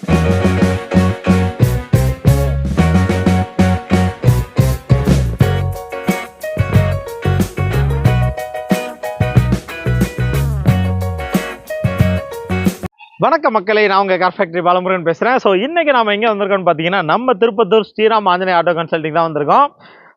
வணக்கம் மக்களே நான் உங்கள் கார் ஃபேக்டரி பாலமுருகன் பேசுகிறேன் ஸோ இன்றைக்கி நம்ம எங்கே வந்திருக்கோம்னு பார்த்தீங்கன்னா நம்ம திருப்பத்தூர் ஸ்ரீராம் ஆஞ்சநேய ஆட்டோ கன்சல்டிங் தான் வந்திருக்கோம்.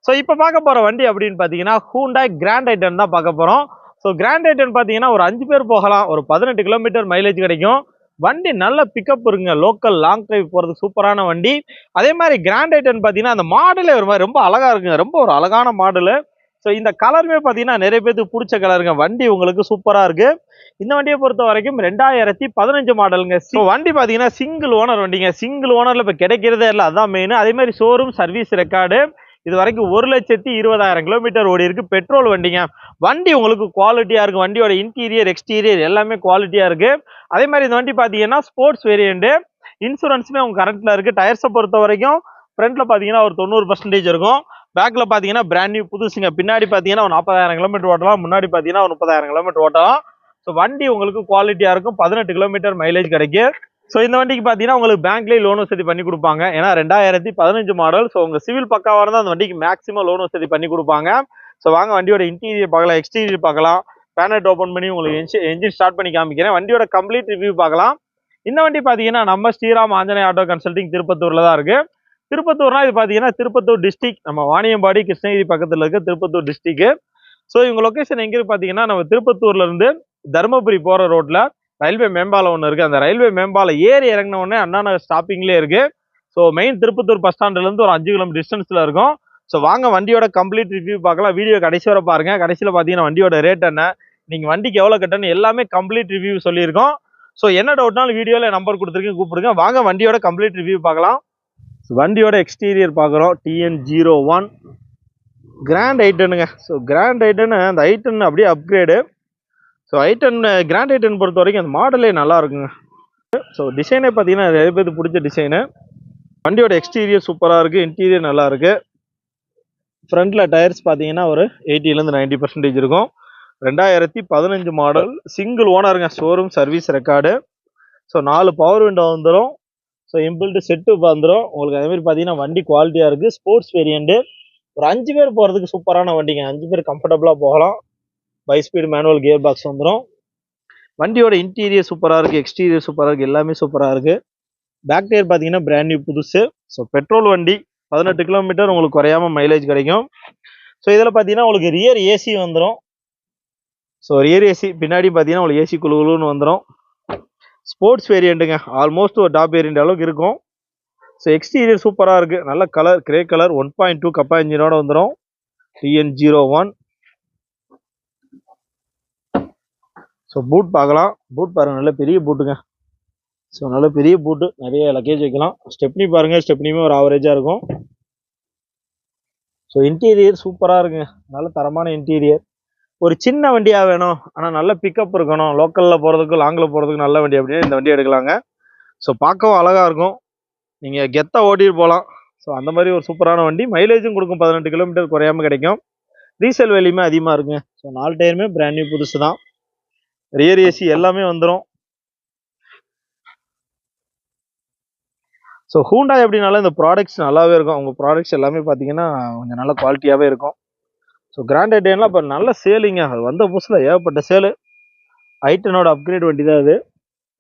ஸோ இப்போ பார்க்க போகிற வண்டி அப்படின்னு பார்த்தீங்கன்னா ஹூண்டாய் கிராண்ட் ஐட்டன் தான் பார்க்க போகிறோம் ஸோ கிராண்ட் ஐட்டன் பார்த்தீங்கன்னா ஒரு அஞ்சு பேர் போகலாம். ஒரு பதினெட்டு கிலோமீட்டர் மைலேஜ் கிடைக்கும். வண்டி நல்ல பிக்கப் இருக்குங்க. லோக்கல் லாங் டிரைவ் போகிறதுக்கு சூப்பரான வண்டி. அதே மாதிரி கிராண்ட் ஐட்டன் பார்த்தீங்கன்னா அந்த மாடலே ஒரு மாதிரி ரொம்ப அழகாக இருக்குங்க. ரொம்ப ஒரு அழகான மாடலு ஸோ இந்த கலருமே பார்த்தீங்கன்னா நிறைய பேருக்கு பிடிச்ச கலருங்க வண்டி உங்களுக்கு சூப்பராக இருக்குது இந்த வண்டியை பொறுத்த வரைக்கும் ரெண்டாயிரத்தி பதினஞ்சு மாடலுங்க ஸோ வண்டி பார்த்தீங்கன்னா சிங்கிள் ஓனர் வண்டிங்க. சிங்கிள் ஓனரில் இப்போ கிடைக்கிறதே இல்லை. அதான் மெயின் அதே மாதிரி ஷோரூம் சர்வீஸ் ரெக்கார்டு இது வரைக்கும் ஒரு லட்சத்தி இருபதாயிரம் கிலோமீட்டர் ஓடி இருக்கு. பெட்ரோல் வண்டிங்க. வண்டி உங்களுக்கு குவாலிட்டியாக இருக்கு. வண்டியோட இன்டீரியர் எக்ஸ்டீரியர் எல்லாமே குவாலிட்டியாக இருக்கு. அதே மாதிரி இந்த வண்டி பார்த்தீங்கன்னா ஸ்போர்ட்ஸ் வேரியண்ட்டு இன்சூரன்ஸுமே உங்க கரண்ட்ல இருக்கு. டயர்ஸை பொறுத்த வரைக்கும் ஃப்ரண்ட்ல பார்த்தீங்கன்னா ஒரு தொண்ணூறு பர்சன்டேஜ் இருக்கும். பேக்கில் பார்த்தீங்கன்னா பிராண்ட் நியூ புதுசுங்க. பின்னாடி பார்த்தீங்கன்னா ஒரு நாற்பதாயிரம் கிலோமீட்டர் ஓட்டலாம். முன்னாடி பார்த்தீங்கன்னா ஒரு முப்பதாயிரம் கிலோமீட்டர் ஓட்டலாம். ஸோ வண்டி உங்களுக்கு குவாலிட்டியாக இருக்கும். பதினெட்டு கிலோமீட்டர் மைலேஜ் கிடைக்கும். ஸோ இந்த வண்டிக்கு பார்த்தீங்கன்னா உங்களுக்கு பேங்க்லேயே லோன் வசதி பண்ணி கொடுப்பாங்க. ஏன்னா ரெண்டாயிரத்தி பதினஞ்சு மாடல் ஸோ உங்கள் சிவில் பக்காவாக இருந்தால் அந்த வண்டிக்கு மேக்ஸிமம் லோன் வசதி பண்ணி கொடுப்பாங்க. ஸோ வாங்க வண்டியோட இன்டீரியர் பார்க்கலாம் எக்ஸ்டீரியர் பார்க்கலாம். பேனட் ஓப்பன் பண்ணி உங்களுக்கு என்ஜின் ஸ்டார்ட் பண்ணி காமிக்கிறேன். வண்டியோட கம்ப்ளீட் ரிவ்யூ பார்க்கலாம். இந்த வண்டி பார்த்தீங்கன்னா நம்ம ஸ்ரீராம் ஆஞ்சநேய ஆட்டோ கன்சல்டிங் திருப்பத்தூரில் தான் இருக்குது திருப்பத்தூர்னா இது பார்த்தீங்கன்னா திருப்பத்தூர் டிஸ்ட்ரிக் நம்ம வாணியம்பாடி கிருஷ்ணகிரி பக்கத்தில் இருக்க திருப்பத்தூர் டிஸ்ட்ரிக்கு ஸோ இவங்க லொக்கேஷன் எங்கே பார்த்தீங்கன்னா நம்ம திருப்பத்தூர்லேருந்து தருமபுரி போகிற ரோட்டில் ரயில்வே மேம்பாலம் ஒன்று இருக்குது அந்த ரயில்வே மேம்பாலம் ஏறி இறங்கினோடனே அண்ணா நகர் ஸ்டாப்பிங்லேயே இருக்குது ஸோ மெயின் திருப்பத்தூர் பஸ் ஸ்டாண்டுலேருந்து ஒரு அஞ்சு கிலோமீட்டர் டிஸ்டன்ஸில் இருக்கும். ஸோ வாங்க வண்டியோட கம்ப்ளீட் ரிவ்யூ பார்க்கலாம். வீடியோ கடைசி வர பாருங்கள் கடைசியில் பார்த்தீங்கன்னா வண்டியோட ரேட் என்ன? நீங்கள் வண்டிக்கு எவ்வளோ கட்டணும்? எல்லாமே கம்ப்ளீட் ரிவ்யூ சொல்லியிருக்கோம். ஸோ என்ன டவுட்னாலும் வீடியோவில் நம்பர் கொடுத்துருக்கேன் கூப்பிடுங்க. வாங்க வண்டியோட கம்ப்ளீட் ரிவ்யூ பார்க்கலாம். ஸோ வண்டியோட எக்ஸ்டீரியர் பார்க்குறோம். டிஎன் ஜீரோ ஒன் கிராண்ட் ஐட்டனுங்க ஸோ கிராண்ட் ஐட்டன் அந்த ஐட்டன் அப்படியே upgrade so i ten grand i ten பொறுத்த வரைக்கும் அந்த மாடலே நல்லா இருக்குங்க ஸோ டிசைனே பார்த்தீங்கன்னா நிறைய பேருக்கு பிடிச்ச டிசைனு வண்டியோட எக்ஸ்டீரியர் சூப்பராக இருக்குது இன்டீரியர் நல்லா இருக்குது ஃப்ரண்ட்டில் டயர்ஸ் பார்த்தீங்கன்னா ஒரு எயிட்டிலேருந்து நைன்டி பர்சன்டேஜ் இருக்கும். ரெண்டாயிரத்தி பதினஞ்சு மாடல் சிங்கிள் ஓனருங்க ஷோரூம் சர்வீஸ் ரெக்கார்டு ஸோ நாலு பவர் விண்டோ வந்துடும் ஸோ இம்பிள்டு செட்டு வந்துடும் உங்களுக்கு அதேமாதிரி பார்த்தீங்கன்னா வண்டி குவாலிட்டியாக இருக்குது ஸ்போர்ட்ஸ் வேரியண்ட்டு ஒரு அஞ்சு பேர் போகிறதுக்கு சூப்பரான வண்டிங்க. அஞ்சு பேர் கம்ஃபர்டபுளாக போகலாம். Five speed manual gear box வந்துடும் வண்டியோட இன்டீரியர் சூப்பராக இருக்குது எக்ஸ்டீரியர் சூப்பராக இருக்குது எல்லாமே சூப்பராக இருக்குது பேக் டயர் பார்த்தீங்கன்னா பிராண்ட் நியூ புதுசு. ஸோ பெட்ரோல் வண்டி பதினெட்டு கிலோமீட்டர் உங்களுக்கு குறையாம மைலேஜ் கிடைக்கும். ஸோ இதில் பார்த்தீங்கன்னா உங்களுக்கு ரியர் ஏசி வந்துடும் ஸோ ரியர் ஏசி பின்னாடி பார்த்தீங்கன்னா உங்களுக்கு ஏசி குழுன்னு வந்துடும் ஸ்போர்ட்ஸ் வேரியண்ட்டுங்க ஆல்மோஸ்ட் ஒரு டாப் வேரியண்ட் அளவுக்கு இருக்கும். ஸோ எக்ஸ்டீரியர் சூப்பராக இருக்குது நல்ல colour grey colour one point two Kappa இன்ஜினோட வந்துடும் TN zero one so boot பார்க்கலாம். பூட் பாருங்க நல்ல பெரிய பூட்டுங்க ஸோ நல்ல பெரிய பூட்டு நிறைய லக்கேஜ் வைக்கலாம். ஸ்டெப்னி பாருங்க ஸ்டெப்னியுமே ஒரு ஆவரேஜாக இருக்கும். ஸோ இன்டீரியர் சூப்பராக இருக்குங்க. நல்ல தரமான இன்டீரியர் ஒரு சின்ன வண்டியாக வேணும். ஆனால் நல்ல பிக்கப் இருக்கணும். லோக்கலில் போகிறதுக்கு லாங்கில் போகிறதுக்கு நல்ல வண்டி அப்படின்னா இந்த வண்டி எடுக்கலாங்க. ஸோ பார்க்கவும் அழகாக இருக்கும். நீங்கள் கெத்தாக ஓட்டிட்டு போகலாம். ஸோ அந்த மாதிரி ஒரு சூப்பரான வண்டி. மைலேஜும் கொடுக்கும். பதினெட்டு கிலோமீட்டர் குறையாம கிடைக்கும். ரீசேல் வேலையுமே அதிகமாக இருக்குங்க. ஸோ நாலு டயருமே பிராண்ட் நியூ புதுசு தான் ரியர் ஏசி எல்லாமே வந்துடும் ஸோ ஹூண்டா எப்படினாலும் இந்த ப்ராடக்ட்ஸ் நல்லாவே இருக்கும். உங்கள் ப்ராடக்ட்ஸ் எல்லாமே பார்த்தீங்கன்னா கொஞ்சம் நல்ல குவாலிட்டியாகவே இருக்கும். ஸோ கிராண்ட் ஐட்டன்லாம் இப்போ நல்ல சேலிங்க அது வந்த புதுசில் ஏகப்பட்ட சேலு ஐட்டனோட அப்கிரேட் வண்டி தான் அது.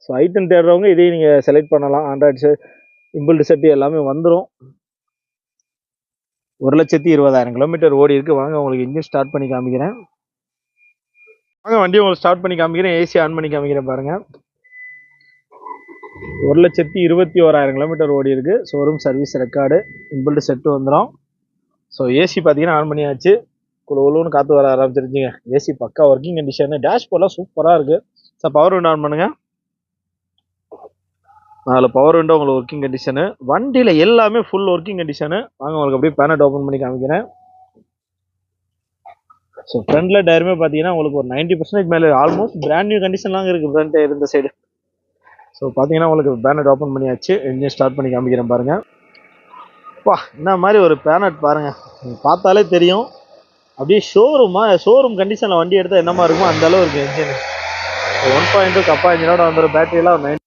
ஸோ ஐட்டன் தேடுறவங்க இதையும் நீங்கள் செலக்ட் பண்ணலாம். ஆண்ட்ராய்டு செட் இம்பிள்டு செட்டு எல்லாமே வந்துடும் ஒரு லட்சத்தி இருபதாயிரம் கிலோமீட்டர் ஓடி இருக்குது வாங்க உங்களுக்கு இன்ஜின் ஸ்டார்ட் பண்ணி காமிக்கிறேன். வாங்க வண்டி உங்களுக்கு ஸ்டார்ட் பண்ணி காமிக்கிறேன். ஏசி ஆன் பண்ணி காமிக்கிறேன் பாருங்க. ஒரு லட்சத்தி இருபத்தி ஓராயிரம் கிலோமீட்டர் ஓடி இருக்கு. Showroom service record inbuilt set வந்துடும் ஸோ ஏசி பார்த்தீங்கன்னா ஆன் பண்ணியாச்சு. குழு குழுன்னு காற்று வர ஆரம்பிச்சிருச்சிங்க. ஏசி பக்கா ஒர்க்கிங் கண்டிஷனு டேஷ்போர்ட்லாம் சூப்பராக இருக்கு. சார் பவர் விண்டோ ஆன் பண்ணுங்க. நாலு பவர் விண்டோ உங்களுக்கு ஒர்க்கிங் கண்டிஷனு வண்டியில் எல்லாமே ஃபுல் ஒர்க்கிங் கண்டிஷனு வாங்க உங்களுக்கு அப்படியே பேனட் ஓப்பன் பண்ணி காமிக்கிறேன். ஸோ ஃப்ரண்ட்ல டயருமே பார்த்தீங்கன்னா உங்களுக்கு ஒரு நைன்டி பர்சன்டேஜ் மேலே ஆல்மோஸ்ட் பிராண்ட் நியூ கண்டிஷன்லாம் இருக்குது ஃப்ரண்ட் டயர் இந்த சைடு ஸோ பார்த்தீங்கன்னா உங்களுக்கு பேனட் ஓப்பன் பண்ணியாச்சு. இன்ஜின் ஸ்டார்ட் பண்ணி காமிக்கிறேன் பாருங்க. வா என்ன மாதிரி ஒரு பேனட் பாருங்க. நீங்க பார்த்தாலே தெரியும். அப்படியே ஷோரூமா ஷோரூம் கண்டிஷனில் வண்டி எடுத்தால் என்னமா இருக்குமோ அந்த அளவு இருக்கு engine one point two Kappa இன்ஜினோட வந்துடும் பேட்டரியெல்லாம் நைன்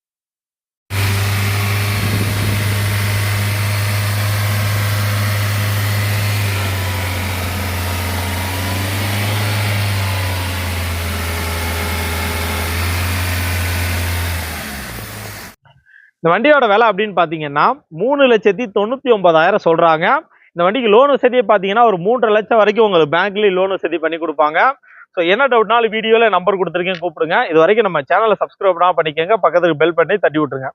இந்த வண்டியோட விலை அப்படின்னு பார்த்தீங்கன்னா மூணு லட்சத்தி தொண்ணூற்றி ஒன்பதாயிரம் சொல்கிறாங்க இந்த வண்டிக்கு லோன் வசதியை பார்த்தீங்கன்னா ஒரு மூன்றரை லட்சம் வரைக்கும் உங்களுக்கு பேங்க்லேயும் லோன் வசதி பண்ணி கொடுப்பாங்க. ஸோ என்ன டவுட்னாலும் வீடியோவில் நம்பர் கொடுத்துருக்கேன் கூப்பிடுங்க. இது வரைக்கும் நம்ம சேனலை சப்ஸ்கிரைப் பண்ணாம பண்ணிக்கோங்க. பக்கத்துக்கு பெல் பண்ணி தட்டி விட்டுருங்க.